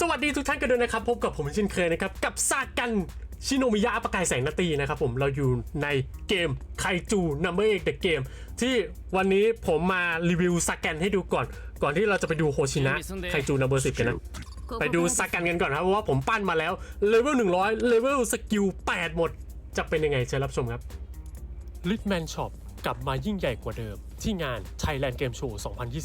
สวัสดีทุกท่านกันด้วยนะครับ พบกับผมเช่นเคยนะครับ กับซากันชิโนมิยะประกายแสงนาตีนะครับผมเราอยู่ในเกมไคจูนัมเบอร์เอกเดอะเกมที่วันนี้ผมมารีวิวซากันให้ดูก่อน ก่อนที่เราจะไปดูโฮชินะไคจูนัมเบอร์สิบกันนะ ไปดูซากันกันก่อนครับว่าผมปั้นมาแล้วเลเวล100เลเวลสกิล8หมด จะเป็นยังไงเชิญรับชมครับ Litman Shop กลับมายิ่งใหญ่กว่าเดิม ที่งาน Thailand Game Show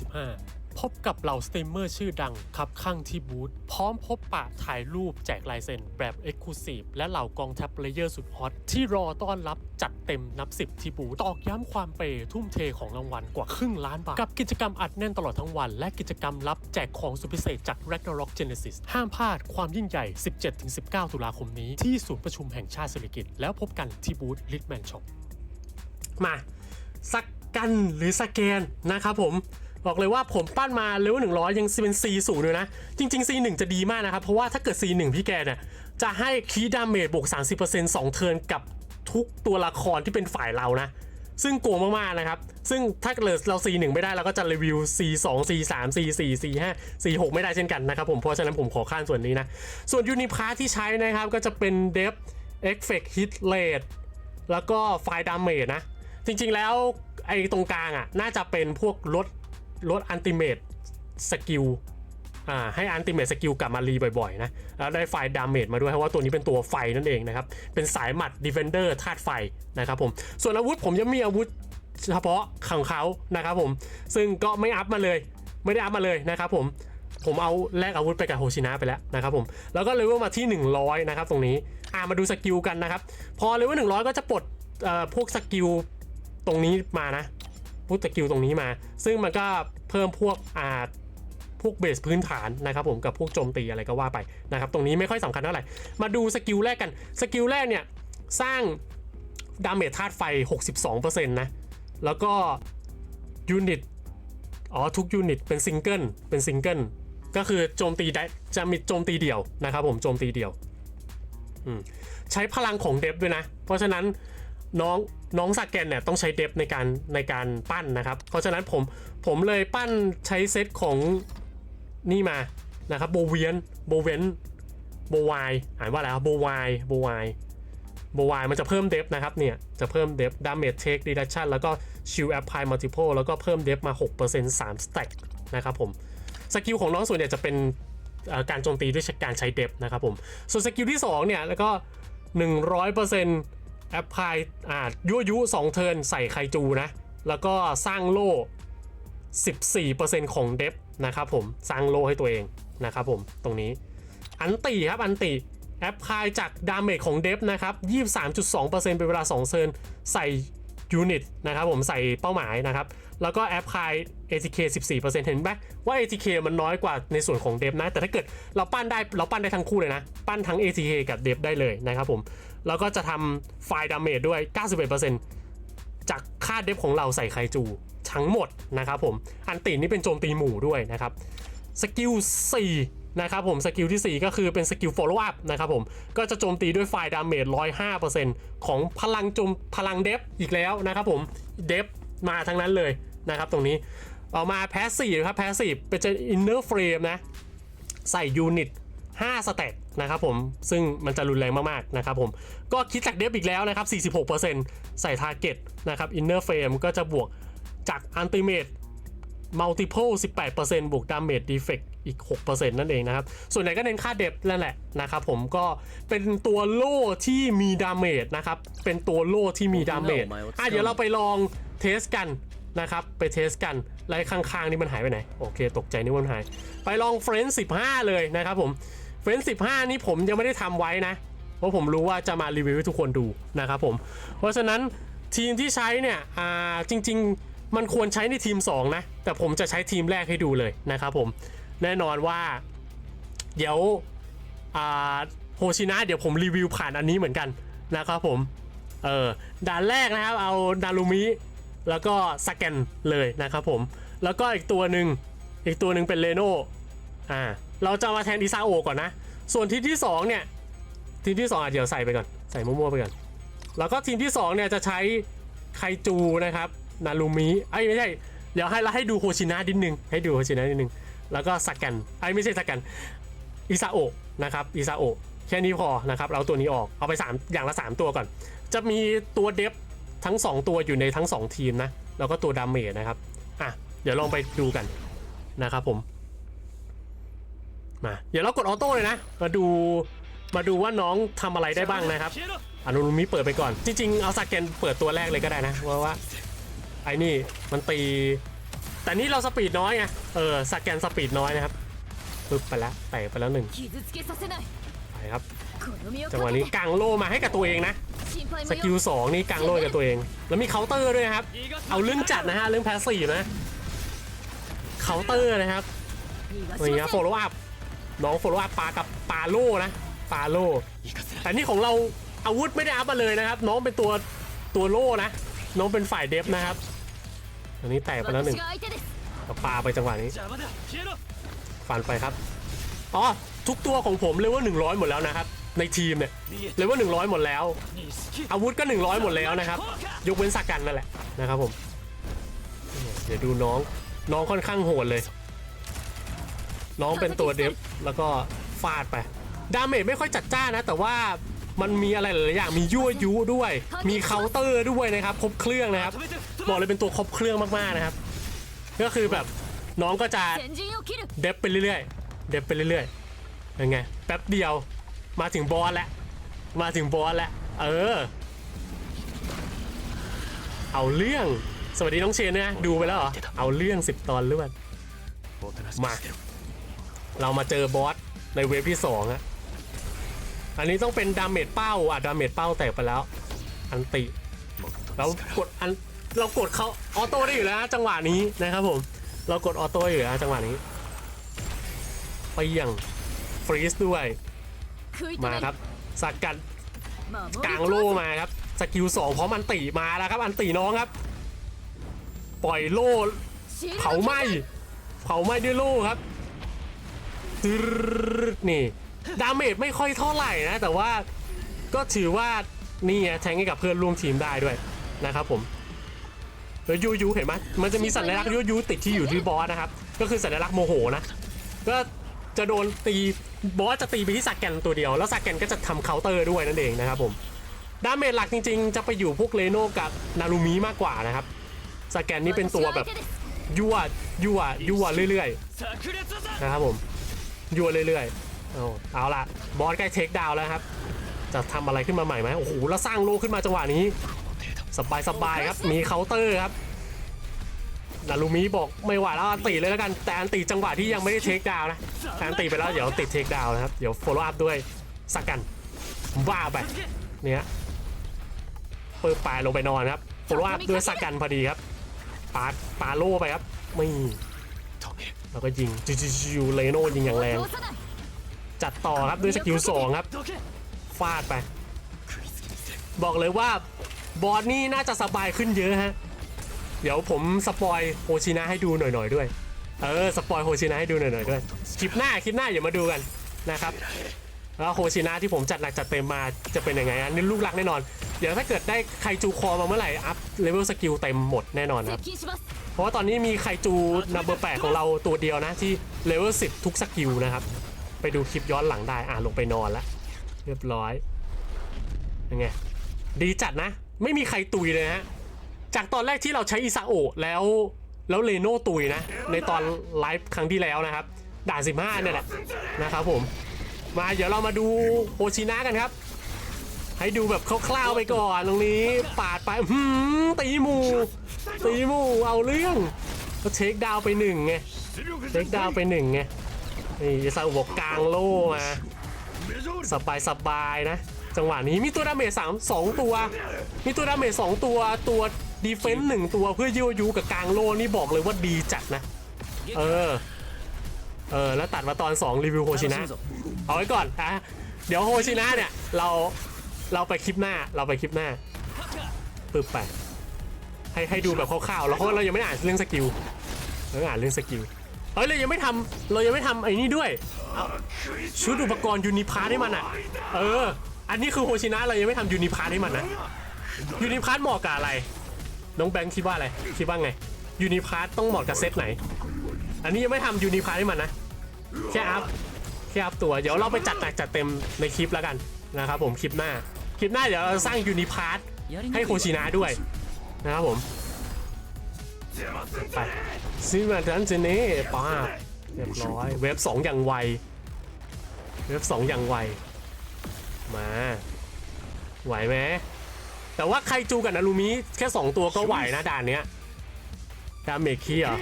2025 พบกับเหล่าสตรีมเมอร์ชื่อดังคับข้างที่บูธพร้อมพบปะถ่ายรูปแจกลายเซ็นแบบ Exclusive และเหล่ากองทัพเลเยอร์สุดฮอตที่รอต้อนรับจัดเต็มนับ10ที่บูธตอกย้ำความเปย์ทุ่มเทของรางวัลกว่าครึ่งล้านบาท กับกิจกรรมอัดแน่นตลอดทั้งวัน และกิจกรรมลับแจกของสุดพิเศษจาก Ragnarok Genesis ห้ามพลาดความยิ่งใหญ่ 17-19 ตุลาคมนี้ที่ศูนย์ประชุมแห่งชาติเศรษฐกิจแล้วพบกันที่บูธ Litman Shop มาสักกันหรือสแกนนะครับผม บอกเลยว่าผมปั้นมาเลเวล100ยังเป็น C สูงเลยนะ จริง ๆ C 1จะดีมากนะครับ เพราะว่าถ้าเกิด C 1พี่แกเนี่ยจะให้คีดาเมจบวก 30% 2 เทิร์นกับทุกตัวละครที่เป็นฝ่ายเรานะ ซึ่งโกงมากๆนะครับ ซึ่งถ้าเกิดเรา C 1ไม่ได้เราก็จะรีวิว C 2 C 3 C 4 C 5 C 6ไม่ได้เช่นกันนะครับผมเพราะฉะนั้นผมขอข้ามส่วนนี้นะ ส่วนยูนิพาร์ที่ใช้นะครับก็จะเป็น Depth Effect Hit Rate แล้วก็ไฟดามเมจนะ จริงๆแล้วไอ้ตรงกลางอะน่าจะเป็นพวกลด ลดอันติเมตสกิลอ่าให้อันติเมตสกิลกลับมารีบ่อยๆนะแล้วได้ไฟดามเมจมาด้วยเพราะว่าตัวนี้เป็นตัวไฟนั่นเองนะครับ เป็นสายหมัดดีเฟนเดอร์ธาตุไฟนะครับผมส่วนอาวุธผมยังมีอาวุธเฉพาะของเขานะครับผมซึ่งก็ไม่อัพมาเลย ไม่ได้อัพมาเลยนะครับผมผมเอาแลกอาวุธไปกับโฮชินะไปแล้วนะครับผมแล้วก็เลเวลมาที่ 100 นะครับตรงนี้อ่ามาดูสกิลกันนะครับ พอเลเวล100 ก็จะปลดพวกสกิลตรงนี้มานะ พวกสกิลตรงนี้มา ซึ่งมันก็เพิ่มพวกอาพวกเบสพื้นฐานนะครับผมกับพวกโจมตีอะไรก็ว่าไปนะครับตรงนี้ไม่ค่อยสำคัญเท่าไหร่ มาดูสกิลแรกกัน สกิลแรกเนี่ย สร้างดาเมจธาตุไฟ 62%นะ แล้วก็ยูนิตอ๋อทุกยูนิตเป็นซิงเกิลเป็นซิงเกิลก็คือโจมตีได้จะมีโจมตีเดี่ยวนะครับผมโจมตีเดี่ยวใช้พลังของเดฟด้วยนะ เพราะฉะนั้น น้องน้องสแกนเนี่ยต้องใช้เดฟในการในการปั้นนะครับ เพราะฉะนั้นผมผมเลยปั้นใช้เซตของนี่มานะครับโบเวียนโบเวนโบวายอ่านว่าอะไรครับโบวายโบวายโบวายมันจะเพิ่มเดฟนะครับเนี่ยจะเพิ่มเดฟดาเมจเทคดีดักชันแล้วก็ชิลแอปพลายมัลติเพลแล้วก็เพิ่มเดฟมา 6% 3สแต็กนะครับผมสกิลของน้องส่วนใหญ่จะเป็นการโจมตีด้วยการใช้เดฟนะครับผมส่วนสกิลที่2เนี่ยแล้วก็ 100% แอปพลายอ่ายั่วยุ2เทิร์นใส่ไคจูนะ แล้วก็สร้างโล่ 14%ของเดฟนะครับผมสร้างโล่ให้ตัวเองนะครับผมตรงนี้ อันตีครับอันตีแอปพลายจากดาเมจของเดฟนะครับ 23.2%เป็นเวลา 2 เซิร์นใส่ยูนิตนะครับผมใส่เป้าหมายนะครับ แล้วก็แอปพลาย ATK 14%เห็นไหมว่า ATK มันน้อยกว่าในส่วนของเดฟนะ แต่ถ้าเกิดเราปั้นได้เราปั้นได้ทั้งคู่เลยนะ ปั้นทั้ง ATK กับเดฟได้เลยนะครับผม แล้วก็จะทำไฟดาเมจด้วย 91%จากค่าเดฟของเราใส่ไคจูทั้งหมดนะครับผม อันตินี่เป็นโจมตีหมู่ด้วยนะครับ สกิล 4 นะครับผม สกิลที่ 4 ก็คือเป็นสกิล follow up นะครับผม ก็จะโจมตีด้วยไฟดาเมจ 105%ของพลังโจมพลังเดฟอีกแล้วนะครับผม เดฟมาทั้งนั้นเลยนะครับตรงนี้ออกมาแพสซีฟครับแพสซีฟเป็นจะ inner frame นะ ใส่ยูนิต 5สเตตนะครับผม ซึ่งมันจะรุนแรงมากๆนะครับผม ก็คิดจากเดฟอีกแล้วนะครับ 46%ใส่ Target นะครับ Inner Frame ก็จะบวกจาก Ultimate Multiple 18%บวก Damage Defect อีก 6%นั่นเองนะครับ ส่วนใหญ่ก็เน้นค่าเดฟนั่นแหละนะครับผมก็เป็นตัวโล่ที่มีดาเมจนะครับ เป็นตัวโล่ที่มีดาเมจอะเดี๋ยวเราไปลองเทสกันนะครับ ไปเทสกันไล่ข้างๆนี่มันหายไปไหน โอเค ตกใจนึกว่ามันหาย ไปลองเฟรนด์15 เลยนะครับผม เฟรนด์15นี่ผมยังไม่ได้ทำไว้นะ เพราะผมรู้ว่าจะมารีวิวให้ทุกคนดูนะครับผม เพราะฉะนั้นทีมที่ใช้เนี่ยอ่าจริง ๆ มันควรใช้ในทีม 2 นะ แต่ผมจะใช้ทีมแรกให้ดูเลยนะครับผม แน่นอนว่า เดี๋ยวอ่าโฮชินะเดี๋ยวผมรีวิวผ่านอันนี้เหมือนกันนะครับผม เออด่านแรกนะครับ เอานารุมิ แล้วก็สแกนเลยนะครับผม แล้วก็อีกตัวหนึ่งอีกตัวหนึ่งเป็นเรโน่อ่า เราจะมาแทนอิซาโอก่อนนะ ส่วนทีมที่2เนี่ยทีมที่2อะเดี๋ยวใส่ไปก่อนใส่มั่วๆไปก่อน แล้วก็ทีมที่2เนี่ยจะใช้ไคจูนะครับนารุมิไอ้ไม่ใช่เดี๋ยวให้เราให้ดูโฮชินะนิดนึงให้ดูโฮชินะนิดนึงแล้วก็สแกนไอ้ไม่ใช่สแกนอิซาโอนะครับอิซาโอแค่นี้พอนะครับเราเอาตัวนี้ออกเอาไปสามอย่างละสามตัวก่อน จะมีตัวเดฟทั้งสองตัวอยู่ในทั้งสองทีมนะ แล้วก็ตัวดาเมจนะครับอะเดี๋ยวลองไปดูกันนะครับผม มาเดี๋ยวเรากดออโต้เลยนะ มาดูมาดูว่าน้องทำอะไรได้บ้างนะครับอนุรุมิเปิดไปก่อน จริงๆ เอาสาเกนเปิดตัวแรกเลยก็ได้นะว่าว่าไอ้นี่มันตี แต่นี่เราสปีดน้อยไงเออสาเกนสปีดน้อยนะครับปึ๊บไปแล้วแตกไปแล้วหนึ่งไปครับจังหวะนี้กางโลมาให้กับตัวเองนะสกิลสองนี่กางโล่กับตัวเอง แล้วมีเคาน์เตอร์ด้วยครับ เอาเรื่องจัดนะฮะเรื่องแพสซีฟนะเคาน์เตอร์นะครับอย่างเงี้ยโฟล์อัพ น้องโฟลว่าปลากับปาโลนะปาโลแต่นี่ของเราอาวุธไม่ได้อัพมาเลยนะครับ น้องเป็นตัวตัวโลนะน้องเป็นฝ่ายเดฟนะครับอันนี้แตกไปแล้วหนึ่งปลาไปจังหวะนี้ฟันไปครับอ๋อทุกตัวของผมเลเวลหนึ่งร้อยหมดแล้วนะครับ ในทีมเนี่ยเลเวลหนึ่งร้อยหมดแล้ว อาวุธก็หนึ่งร้อยหมดแล้วนะครับ ยกเว้นสักกันนั่นแหละนะครับผมเดี๋ยวดูน้องน้องค่อนข้างโหดเลย น้องเป็นตัวเดฟแล้วก็ฟาดไป ดาเมจไม่ค่อยจัดจ้านนะ แต่ว่ามันมีอะไรหลายอย่างมียั่วยุด้วย มีเคาน์เตอร์ด้วยนะครับ ครบเครื่องนะครับบอกเลยเป็นตัวครบเครื่องมากๆนะครับ ก็คือแบบน้องก็จะเดฟไปเรื่อยๆ เดฟไปเรื่อยๆยังไงแป๊บเดียวมาถึงบอสแล้วมาถึงบอสแล้วเออ เอาเรื่องสวัสดีน้องเชนนะดูไปแล้วเหรอเอาเรื่องสิบตอนเลื่อนมา เรามาเจอบอสในเวฟที่2องอะอันนี้ต้องเป็นดาเมจเป้าอะดาเมจเป้าแตกไปแล้ว อันติแล้วกดอันเรากดเขาออโต้ได้อยู่แล้วจังหวะนี้นะครับผม เรากดออโต้อยู่แล้วจังหวะนี้ไปยังฟรีสด้วย มาครับสกกัดกลางโล่มาครับสกิลสองพร้อมอันติมาแล้วครับ อันติน้องครับ ปล่อยโล่เผาไหมเผาไหมด้วยโล่ครับ นี่ ดาเมจไม่ค่อยเท่าไหร่นะ แต่ว่าก็ถือว่านี่แทงให้กับเพื่อนร่วมทีมได้ด้วยนะครับผมแล้วยูยูเห็นไหมมันจะมีสัญลักษณ์ยูยูติดที่อยู่ที่บอสนะครับ ก็คือสัญลักษณ์โมโหนะ ก็จะโดนตีบอสจะตีไปที่สักแกนตัวเดียว แล้วสักแกนก็จะทำเคาน์เตอร์ด้วยนั่นเองนะครับผมดาเมจหลักจริง ๆ จะไปอยู่พวกเลโน่กับนารูมิมากกว่านะครับสักแกนนี้เป็นตัวแบบยั่วยั่วยั่วเรื่อยๆนะครับผม ยัวเรื่อยๆ เอาเอาละบอสใกล้เทคดาวแล้วครับ จะทำอะไรขึ้นมาใหม่ไหมโอ้โหแล้วสร้างโลขึ้นมาจังหวะนี้ สบายสบายครับ มีเคาน์เตอร์ครับนารูมิบอกไม่ไหวแล้วอันตีเลยแล้วกัน แต่อันตีจังหวะที่ยังไม่ได้เทคดาวนะอันตีไปแล้วเดี๋ยวติดเทคดาวนะครับ เดี๋ยวโฟล์อัพด้วยสักกันว่าไปเนี้ยเปิดปลายลงไปนอนครับโฟล์อัพด้วยสักกันพอดีครับปาดปาโล่ไปครับไม่ แล้วก็ยิงจิจิวเลโน่ยิงอย่างแรง จัดต่อครับด้วยสกิลสองครับฟาดไป บอกเลยว่าบอสนี่น่าจะสบายขึ้นเยอะฮะ เดี๋ยวผมสปอยโฮชินะให้ดูหน่อยๆด้วย เออสปอยโฮชินะให้ดูหน่อยๆด้วย คลิปหน้าคลิปหน้าอย่ามาดูกันนะครับแล้วโฮชินะที่ผมจัดหนักจัดเต็มมาจะเป็นยังไงอันนี้ลูกหลักแน่นอน เดี๋ยวถ้าเกิดได้ใครจูคอมาเมื่อไหร่อัพเลเวลสกิลเต็มหมดแน่นอนครับ เพราะว่าตอนนี้มีไคจูนัมเบอร์แปของเราตัวเดียวนะที่เลเวล10ทุกสกิลนะครับ ไปดูคลิปย้อนหลังได้อ่าลงไปนอนแล้วเรียบร้อยยังไงดีจัดนะ ไม่มีใครตุยเลยฮะจากตอนแรกที่เราใช้อิซาโอแล้วแล้วเลโน่ตุยนะ ในตอนไลฟ์ครั้งที่แล้วนะครับ ด่าน15เนี่ยแหละนะครับผม มาเดี๋ยวเรามาดูโอชินะกันครับ ให้ดูแบบคร่าวๆไปก่อนตรงนี้ ปาดไปหือตีหมูตีหมูเอาเรื่องก็เช็คดาวไปหนึ่งไงเช็คดาวไปหนึ่งไงนี่อิซาโอะบอกกลางโล่มาสบายสบายนะ จังหวะนี้มีตัวดาเมจสามสองตัว มีตัวดาเมจสองตัวตัวดีเฟนซ์หนึ่งตัวเพื่อยั่วยุกับกลางโลนี่บอกเลยว่าดีจัดนะ เออ เออ แล้วตัดมาตอน 2 รีวิวโฮชินะ เอาไว้ก่อนอะเดี๋ยวโฮชินะเนี่ย เรา เราไปคลิปหน้าเราไปคลิปหน้าปึ๊บไปให้ให้ดูแบบคร่าวๆแล้วเพราะเรายังไม่ได้อ่านเรื่องสกิลเราองอ่านเรื่องสกิลเฮ้ยเรายังไม่ทำเรายังไม่ทำไอ้นี่ด้วยชุดอุปกรณ์ยูนิพาร์ให้มันอะ เออ อันนี้คือโฮชินะเรายังไม่ทำยูนิพาร์ให้มันนะยูนิพาร์เหมาะกับอะไร น้องแบงค์คิดว่าอะไร คิดว่าไงยูนิพาร์ต้องเหมาะกับเซตไหน อันนี้ยังไม่ทำยูนิพาร์ให้มันนะแค่อัพแค่ค่อัพตัว เดี๋ยวเราไปจัดหนักจัดเต็มในคลิปแล้วกันนะครับผมคลิปหน้า คลิปหน้าเดี๋ยวเราสร้างยูนิพาร์ตให้โคชินะด้วยนะครับผมไปซิมาทันเจเน่ป้าเรียบร้อยเว็บ2อย่างไวเว็บ2อย่างไวมาไหวไหมแต่ว่าใครจูกับนารูมิแค่ 2 ตัวก็ไหวนะด่านเนี้ยดาเมจขี้เหรอ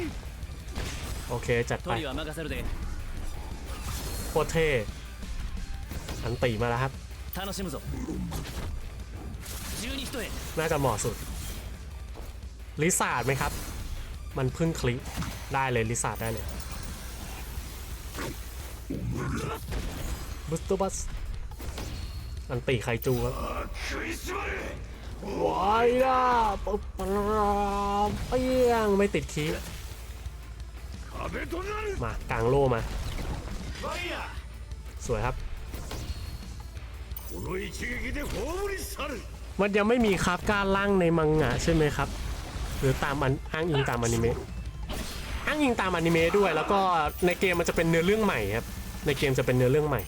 โอเค จัดไปโคเท่อันตีมาแล้วครับ 楽しむぞ十二人へ น่าจะเหมาะสุด ลิซาร์ดไหมครับ มันเพึ่งคลิกได้เลยลิซาร์ดได้เลยบุสตบัสอันตีไคจูครับวายอ่ะปุ๊บปะเปี้ยงไม่ติดคีย์มากลางโล่มา สวยครับ มันยังไม่มีคาการล่างในมังงะใช่ไหมครับ หรือตามอ้างอิงตามอนิเมะอ้างอิงตามอนิเมะด้วย แล้วก็ในเกมมันจะเป็นเนื้อเรื่องใหม่ครับ ในเกมจะเป็นเนื้อเรื่องใหม่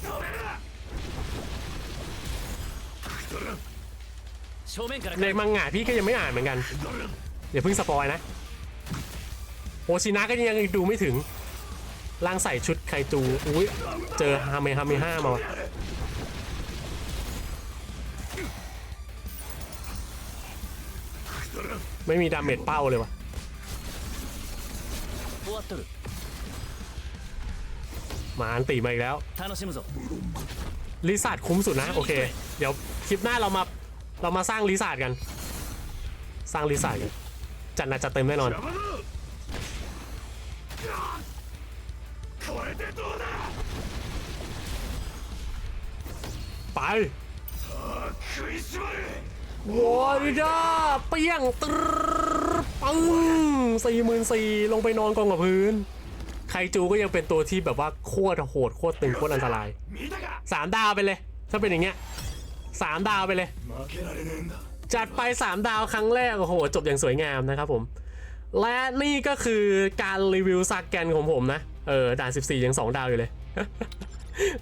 ในมังงะพี่ก็ยังไม่อ่านเหมือนกันอย่าเพิ่งสปอยนะโอชินะก็ยังดูไม่ถึงล่างใส่ชุดไคจูอุ้ยเจอฮาเมฮาเมห้ามา ไม่มีดาเมจเป้าเลยวะมาอันตีมาอีกแล้วลิซาร์ดคุ้มสุดนะ โอเค เดี๋ยวคลิปหน้าเรามาเรามาสร้างลิซาร์ดกัน สร้างลิซาดกัน จัดนะจัดเต็มแน่นอนไป โอ้ยจ้าเปี้ยงตึ๊ปึ้งสี่หมื่นสี่ลงไปนอนกองกับพื้น ไคจูก็ยังเป็นตัวที่แบบว่าโคตรโหดโคตรตึงโคตรอันตรายสามดาวไปเลย ถ้าเป็นอย่างเงี้ยสามดาวไปเลย จัดไปสามดาวครั้งแรกโอ้โหจบอย่างสวยงามนะครับผม และนี่ก็คือการรีวิวสักแกนของผมนะ เออด่านสิบสี่ยังสองดาวอยู่เลย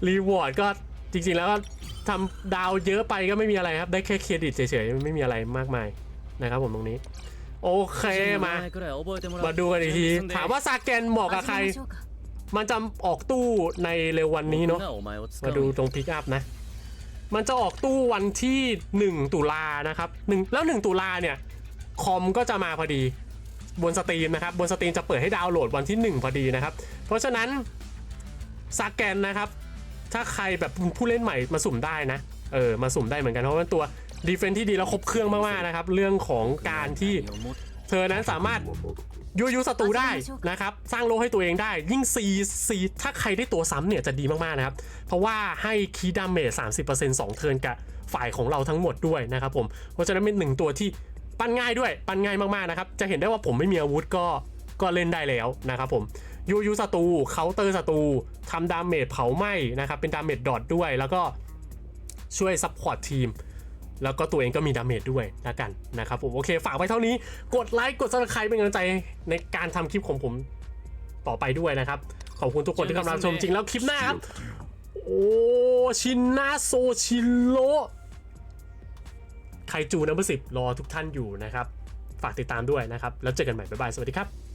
รีวอร์ดก็จริงๆแล้ว ทำดาวเยอะไปก็ไม่มีอะไรครับ ได้แค่เครดิตเฉยๆ ไม่มีอะไรมากมายนะครับผมตรงนี้ โอเคมา มาดูกันอีกที ถามว่าซาแกนเหมาะกับใคร มันจะออกตู้ในเร็ววันนี้เนาะ มาดูตรงพิกอัพนะ มันจะออกตู้วันที่ 1 ตุลานะครับหนึ่งแล้ว 1 ตุลาเนี่ยคอมก็จะมาพอดีบนสตรีมนะครับ บนสตรีมจะเปิดให้ดาวน์โหลดวันที่ 1 พอดีนะครับ เพราะฉะนั้นสแกนนะครับ ถ้าใครแบบผู้เล่นใหม่มาสุ่มได้นะ เออ มาสุ่มได้เหมือนกัน เพราะว่าตัวดีเฟนที่ดีแล้วครบเครื่องมากๆนะครับ เรื่องของการที่เธอนั้นสามารถยูยูศัตรูได้นะครับ สร้างโลให้ตัวเองได้ ยิ่งซีซีถ้าใครได้ตัวซ้ำเนี่ยจะดีมากๆนะครับ เพราะว่าให้คีดัมเมจสามสิบเปอร์เซ็นต์สองเทินกับฝ่ายของเราทั้งหมดด้วยนะครับผม เพราะฉะนั้นเป็นหนึ่งตัวที่ปั้นง่ายด้วย ปั้นง่ายมากๆนะครับ จะเห็นได้ว่าผมไม่มีอาวุธก็ก็เล่นได้แล้วนะครับผม ยูยูศัตรูเคาน์เตอร์ศัตรูทำดาเมจเผาไหม้นะครับ เป็นดาเมจดอทด้วย แล้วก็ช่วยซัพพอร์ตทีม แล้วก็ตัวเองก็มีดาเมจด้วยละกันนะครับผมโอเค ฝากไว้เท่านี้ กดไลค์ กดซับสไครป์เป็นกำลังใจในการทำคลิปของผมต่อไปด้วยนะครับ ขอบคุณทุกคนที่กำลังชมจริงแล้วคลิปหน้าครับ โอ้ชินนาโซชิโรไคจูนัมเบอร์สิบรอทุกท่านอยู่นะครับ ฝากติดตามด้วยนะครับ แล้วเจอกันใหม่บ๊ายบาย สวัสดีครับ